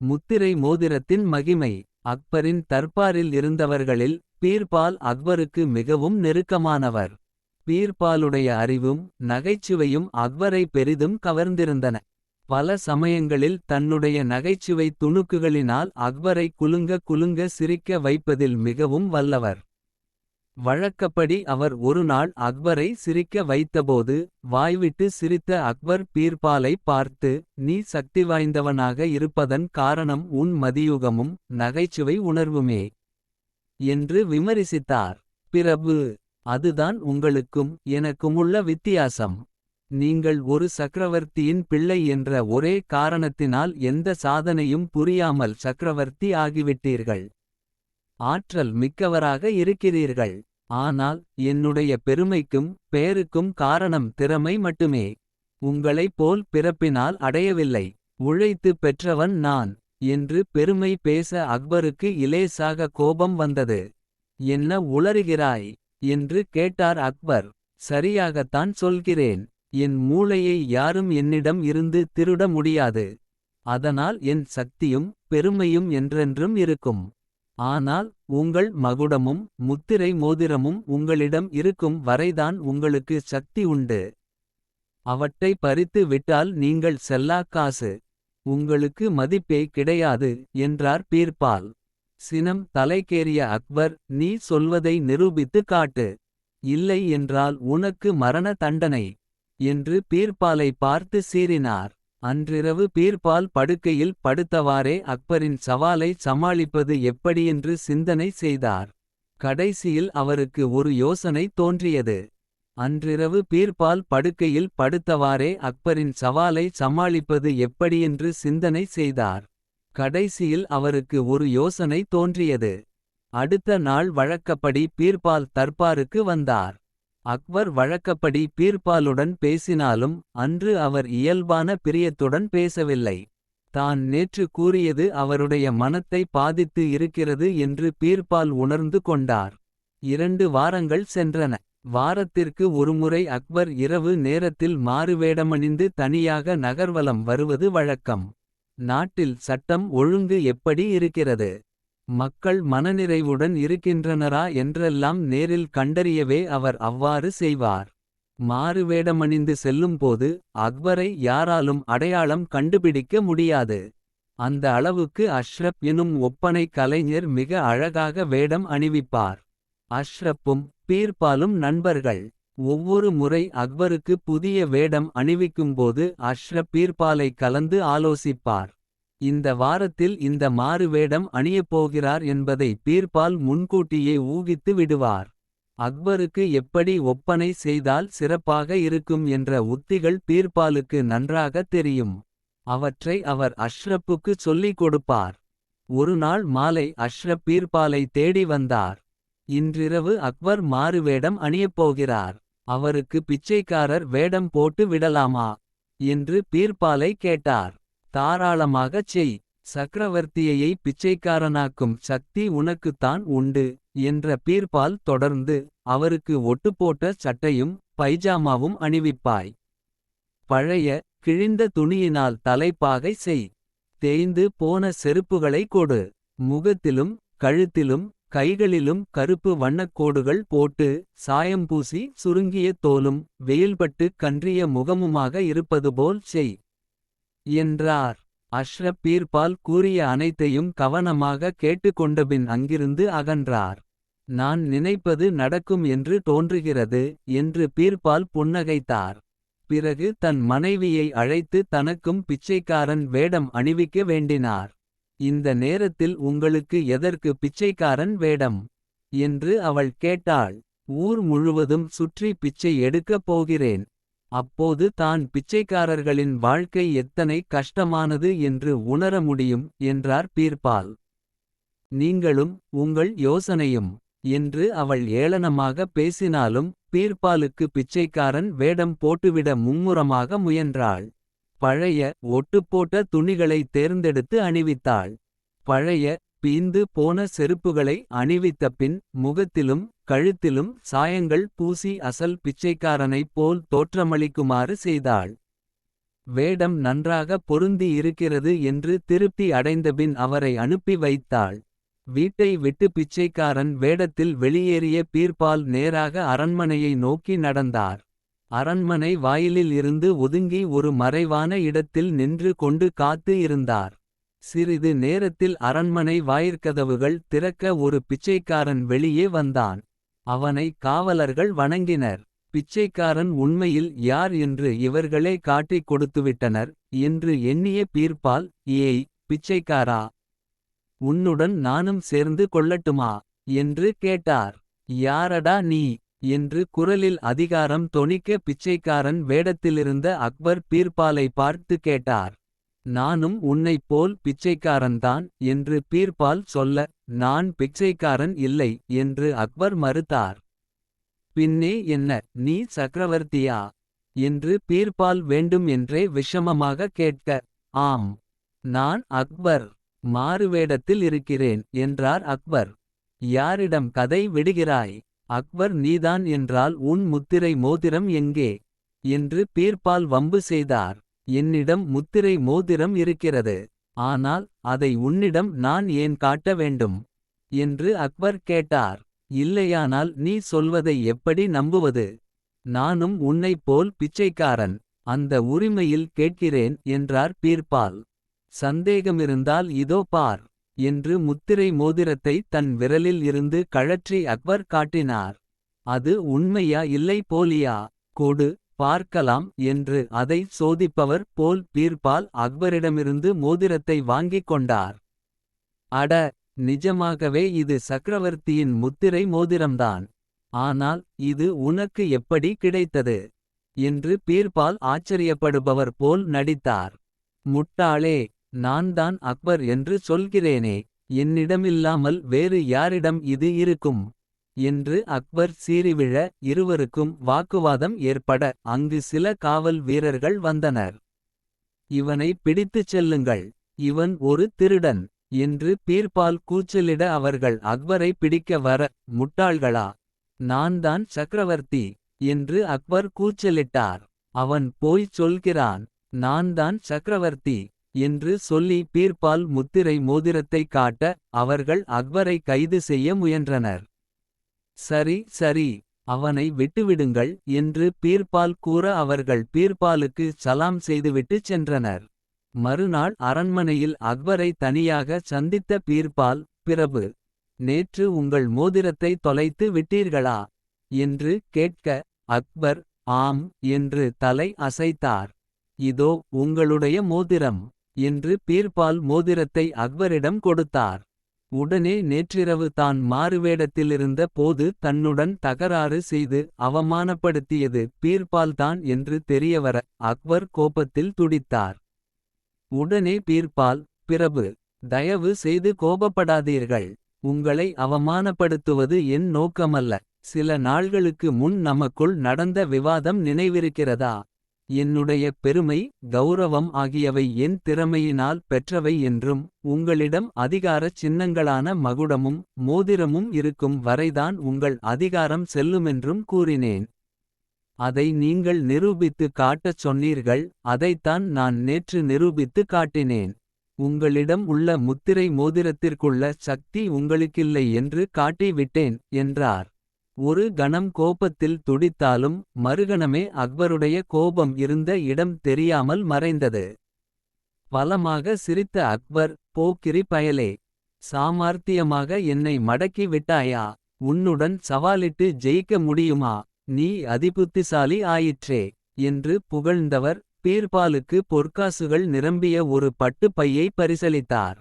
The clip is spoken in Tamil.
முத்திரை மோதிரத்தின் மகிமை அக்பரின் தர்பாரில் இருந்தவர்களில் பீர்பால் அக்பருக்கு மிகவும் நெருக்கமானவர். பீர்பாலுடைய அறிவும் நகைச்சுவையும் அக்பரை பெரிதும் கவர்ந்திருந்தன. பல சமயங்களில் தன்னுடைய நகைச்சுவை துணுக்குகளினால் அக்பரை குலுங்க குலுங்க சிரிக்க வைப்பதில் மிகவும் வல்லவர். வழக்கப்படி அவர் ஒருநாள் அக்பரை சிரிக்க வைத்தபோது. வாய்விட்டு சிரித்த அக்பர் பீர்பாலை பார்த்து. நீ சக்திவாய்ந்தவனாக இருப்பதன் காரணம் உன் மதியுகமும். நகைச்சுவை உணர்வுமே என்று விமரிசித்தார். பிரபு அதுதான் உங்களுக்கும் எனக்குமுள்ள வித்தியாசம். நீங்கள் ஒரு சக்ரவர்த்தியின் பிள்ளை என்ற ஒரே காரணத்தினால். எந்த சாதனையும் புரியாமல் சக்கரவர்த்தி ஆகிவிட்டீர்கள். ஆற்றல் மிக்கவராக இருக்கிறீர்கள். ஆனால் என்னுடைய பெருமைக்கும் பெயருக்கும் காரணம் திறமை மட்டுமே. உங்களைப் போல் பிறப்பினால் அடையவில்லை. உழைத்து பெற்றவன் நான். என்று பெருமை பேச அக்பருக்கு இலேசாக கோபம் வந்தது. என்ன உளறுகிறாய். என்று கேட்டார் அக்பர். சரியாகத்தான் சொல்கிறேன். என் மூளையை யாரும் என்னிடம் இருந்து திருட முடியாது. அதனால் என் சக்தியும் பெருமையும் என்றென்றும் இருக்கும். ஆனால் உங்கள் மகுடமும் முத்திரை மோதிரமும் உங்களிடம் இருக்கும் வரைதான் உங்களுக்கு சக்தி உண்டு. அவற்றை பறித்து விட்டால் நீங்கள் செல்லாக்காசு உங்களுக்கு மதிப்பே கிடையாது என்றார் பீர்பால். சினம் தலைக்கேறிய அக்பர் நீ சொல்வதை நிரூபித்து காட்டு. இல்லை என்றால் உனக்கு மரண தண்டனை. என்று பீர்பாலை பார்த்து சீறினார். அன்றிரவு பீர்பால் படுக்கையில் படுத்தவாறே அக்பரின் சவாலை சமாளிப்பது எப்படியென்று சிந்தனை செய்தார். கடைசியில் அவருக்கு ஒரு யோசனை தோன்றியது. அன்றிரவு பீர்பால் படுக்கையில் படுத்தவாறே அக்பரின் சவாலை சமாளிப்பது எப்படியென்று சிந்தனை செய்தார். கடைசியில் அவருக்கு ஒரு யோசனை தோன்றியது. அடுத்த நாள் வழக்கப்படி பீர்பால் தர்பாருக்கு வந்தார். அக்பர் வழக்கப்படி பீர்பாலுடன் பேசினாலும் அன்று அவர் இயல்பான பிரியத்துடன் பேசவில்லை. தான் நேற்று கூறியது அவருடைய மனத்தை பாதித்து இருக்கிறது என்று பீர்பால் உணர்ந்து கொண்டார். இரண்டு வாரங்கள் சென்றன. வாரத்திற்கு ஒருமுறை அக்பர் இரவு நேரத்தில் மாறுவேடமணிந்து தனியாக நகர்வலம் வருவது வழக்கம். நாட்டில் சட்டம் ஒழுங்கு எப்படி இருக்கிறது. மக்கள் மனநிறைவுடன் இருக்கின்றனரா என்றெல்லாம் நேரில் கண்டறியவே அவர் அவ்வாறு செய்வார். மாறுவேடமணிந்து செல்லும்போது அக்பரை யாராலும் அடையாளம் கண்டுபிடிக்க முடியாது. அந்த அளவுக்கு அஷ்ரப் எனும் ஒப்பனை கலைஞர் மிக அழகாக வேடம் அணிவிப்பார். அஷ்ரப்பும் பீர்பாலும் நண்பர்கள். ஒவ்வொரு முறை அக்பருக்கு புதிய வேடம் அணிவிக்கும்போது அஷ்ரப் பீர்பாலை கலந்து ஆலோசிப்பார். இந்த வாரத்தில் இந்த மாறு வேடம் அணியப்போகிறார் என்பதை பீர்பால் முன்கூட்டியே ஊகித்து விடுவார். அக்பருக்கு எப்படி ஒப்பனை செய்தால் சிறப்பாக இருக்கும் என்ற உத்திகள் பீர்பாலுக்கு நன்றாக தெரியும். அவற்றை அவர் அஷ்ரப்புக்கு சொல்லிக் கொடுப்பார். ஒருநாள் மாலை அஷ்ரப் பீர்பாலை தேடி வந்தார். இன்றிரவு அக்பர் மாறுவேடம் அணியப்போகிறார். அவருக்கு பிச்சைக்காரர் வேடம் போட்டு விடலாமா. என்று பீர்பாலை கேட்டார். தாராளமாகச் செய் சக்கரவர்த்தியையை பிச்சைக்காரனாக்கும் சக்தி உனக்குத்தான் உண்டு. என்ற பீர்பால் தொடர்ந்து அவருக்கு ஒட்டுப்போட்ட சட்டையும் பைஜாமாவும் அணிவிப்பாய். பழைய கிழிந்த துணியினால் தலைப்பாகை செய். தேய்ந்து போன செருப்புகளை கொடு. முகத்திலும் கழுத்திலும் கைகளிலும் கருப்பு வண்ணக்கோடுகள் போட்டு. சாயம்பூசி சுருங்கிய தோலும் வெயில்பட்டு கன்றிய முகமுமாக இருப்பதுபோல் செய். என்றார் அஷ்ரப் பீர்பால் கூறிய அனைத்தையும் கவனமாக கேட்டுக்கொண்டபின் அங்கிருந்து அகன்றார். நான் நினைப்பது நடக்கும் என்று தோன்றுகிறது. என்று பீர்பால் புன்னகைத்தார். பிறகு தன் மனைவியை அழைத்து தனக்கும் பிச்சைக்காரன் வேடம் அணிவிக்க வேண்டினார். இந்த நேரத்தில் உங்களுக்கு எதற்கு பிச்சைக்காரன் வேடம். என்று அவள் கேட்டாள் ஊர் முழுவதும் சுற்றி பிச்சை எடுக்கப் போகிறேன். அப்போது தான் பிச்சைக்காரர்களின் வாழ்க்கை எத்தனை கஷ்டமானது என்று உணர முடியும் என்றார் பீர்பால். நீங்களும் உங்கள் யோசனையும். என்று அவள் ஏளனமாக பேசினாலும் பீர்பாலுக்கு பிச்சைக்காரன் வேடம் போட்டுவிட மும்முரமாக முயன்றாள். பழைய ஒட்டுப்போட்ட துணிகளை தேர்ந்தெடுத்து அணிவித்தாள். பழைய பீந்து போன செருப்புகளை அணிவித்தபின் முகத்திலும் கழுத்திலும் சாயங்கள் பூசி அசல் பிச்சைக்காரனைப் போல் தோற்றமளிக்குமாறு செய்தாள். வேடம் நன்றாக பொருந்தி இருக்கிறது என்று திருப்தி அடைந்தபின் அவரை அனுப்பி வைத்தாள். வீட்டை விட்டு பிச்சைக்காரன் வேடத்தில் வெளியேறிய பீர்பால் நேராக அரண்மனையை நோக்கி நடந்தார். அரண்மனை வாயிலில் இருந்து ஒதுங்கி ஒரு மறைவான இடத்தில் நின்று கொண்டு காத்து இருந்தார். சிறிது நேரத்தில் அரண்மனை வாயிற்கதவுகள் திறக்க ஒரு பிச்சைக்காரன் வெளியே வந்தான். அவனை காவலர்கள் வணங்கினர். பிச்சைக்காரன் உண்மையில் யார் என்று இவர்களே காட்டிக் கொடுத்துவிட்டனர். என்று எண்ணிய பீர்பால் ஏய் பிச்சைக்காரா. உன்னுடன் நானும் சேர்ந்து கொள்ளட்டுமா. என்று கேட்டார் யாரடா நீ. என்று குரலில் அதிகாரம் தொனிக்க பிச்சைக்காரன் வேடத்திலிருந்த அக்பர் பீர்பாலை பார்த்து கேட்டார். நானும் உன்னைப் போல் பிச்சைக்காரன்தான் என்று பீர்பால் சொல்ல. நான் பிச்சைக்காரன் இல்லை என்று அக்பர் மறுத்தார். பின்னே என்ன நீ சக்கரவர்த்தியா. என்று பீர்பால் வேண்டும் என்றே விஷமமாக கேட்க. ஆம் நான் அக்பர் மாறுவேடத்தில் இருக்கிறேன் என்றார் அக்பர். யாரிடம் கதை விடுகிறாய் அக்பர் நீதான் என்றால் உன் முத்திரை மோதிரம் எங்கே. என்று பீர்பால் வம்பு செய்தார் என்னிடம் முத்திரை மோதிரம் இருக்கிறது. ஆனால் அதை உன்னிடம் நான் ஏன் காட்ட வேண்டும். என்று அக்பர் கேட்டார் இல்லையானால் நீ சொல்வதை எப்படி நம்புவது. நானும் உன்னைப் போல் பிச்சைக்காரன் அந்த உரிமையில் கேட்கிறேன் என்றார் பீர்பால். சந்தேகமிருந்தால் இதோ பார். என்று முத்திரை மோதிரத்தை தன் விரலில் இருந்து கழற்றி அக்பர் காட்டினார். அது உண்மையா இல்லை போலியா கொடு பார்க்கலாம் என்று அதை சோதிப்பவர் போல் பீர்பால் அக்பரிடமிருந்து மோதிரத்தை வாங்கிக் கொண்டார். அட நிஜமாகவே இது சக்கரவர்த்தியின் முத்திரை மோதிரம்தான். ஆனால் இது உனக்கு எப்படி கிடைத்தது. என்று பீர்பால் ஆச்சரியப்படுபவர் போல் நடித்தார். முட்டாளே நான்தான் அக்பர் என்று சொல்கிறேனே. என்னிடமில்லாமல் வேறு யாரிடம் இது இருக்கும். என்று அக்பர் சீறிவிழ இருவருக்கும் வாக்குவாதம் ஏற்பட. அங்கு சில காவல் வீரர்கள் வந்தனர். இவனை பிடித்துச் செல்லுங்கள் இவன் ஒரு திருடன். என்று பீர்பால் கூச்சலிட அவர்கள் அக்பரை பிடிக்க வர. முட்டாள்களா நான்தான் சக்கரவர்த்தி. என்று அக்பர் கூச்சலிட்டார் அவன் போய்ச் சொல்கிறான். நான் தான் சக்கரவர்த்தி என்று சொல்லி பீர்பால் முத்திரை மோதிரத்தை காட்ட. அவர்கள் அக்பரை கைது செய்ய முயன்றனர். சரி சரி அவனை விட்டுவிடுங்கள் என்று பீர்பால் கூற அவர்கள் பீர்பாலுக்கு சலாம் செய்துவிட்டுச் சென்றனர். மறுநாள் அரண்மனையில் அக்பரை தனியாக சந்தித்த பீர்பால் பிரபு. நேற்று உங்கள் மோதிரத்தை தொலைத்து விட்டீர்களா. என்று கேட்க அக்பர் ஆம் என்று தலை அசைத்தார். இதோ உங்களுடைய மோதிரம். என்று பீர்பால் மோதிரத்தை அக்பரிடம் கொடுத்தார். உடனே நேற்றிரவு தான் மாறுவேடத்திலிருந்த போது தன்னுடன் தகராறு செய்து அவமானப்படுத்தியது பீர்பால்தான் என்று தெரியவர அக்பர் கோபத்தில் துடித்தார். உடனே பீர்பால் பிரபு தயவு செய்து கோபப்படாதீர்கள். உங்களை அவமானப்படுத்துவது என் நோக்கமல்ல. சில நாள்களுக்கு முன் நமக்குள் நடந்த விவாதம் நினைவிருக்கிறதா. என்னுடைய பெருமை கௌரவம் ஆகியவை என் திறமையினால் பெற்றவை என்றும். உங்களிடம் அதிகாரச் சின்னங்களான மகுடமும் மோதிரமும் இருக்கும் வரைதான் உங்கள் அதிகாரம் செல்லுமென்றும் கூறினேன். அதை நீங்கள் நிரூபித்து காட்டச் சொன்னீர்கள் அதைத்தான் நான் நேற்று நிரூபித்து காட்டினேன். உங்களிடம் உள்ள முத்திரை மோதிரத்திற்குள்ள சக்தி உங்களுக்கில்லை என்று காட்டிவிட்டேன் என்றார். ஒரு கணம் கோபத்தில் துடித்தாலும் மறுகணமே அக்பருடைய கோபம் இருந்த இடம் தெரியாமல் மறைந்தது. பலமாக சிரித்த அக்பர் போக்கிரி பயலே. சாமார்த்தியமாக என்னை மடக்கி விட்டாயா. உன்னுடன் சவாலிட்டு ஜெயிக்க முடியுமா. நீ அதிபுத்திசாலி ஆயிற்றே. என்று புகழ்ந்தவர் பீர்பாலுக்கு பொற்காசுகள் நிரம்பிய ஒரு பட்டு பையை பரிசளித்தார்.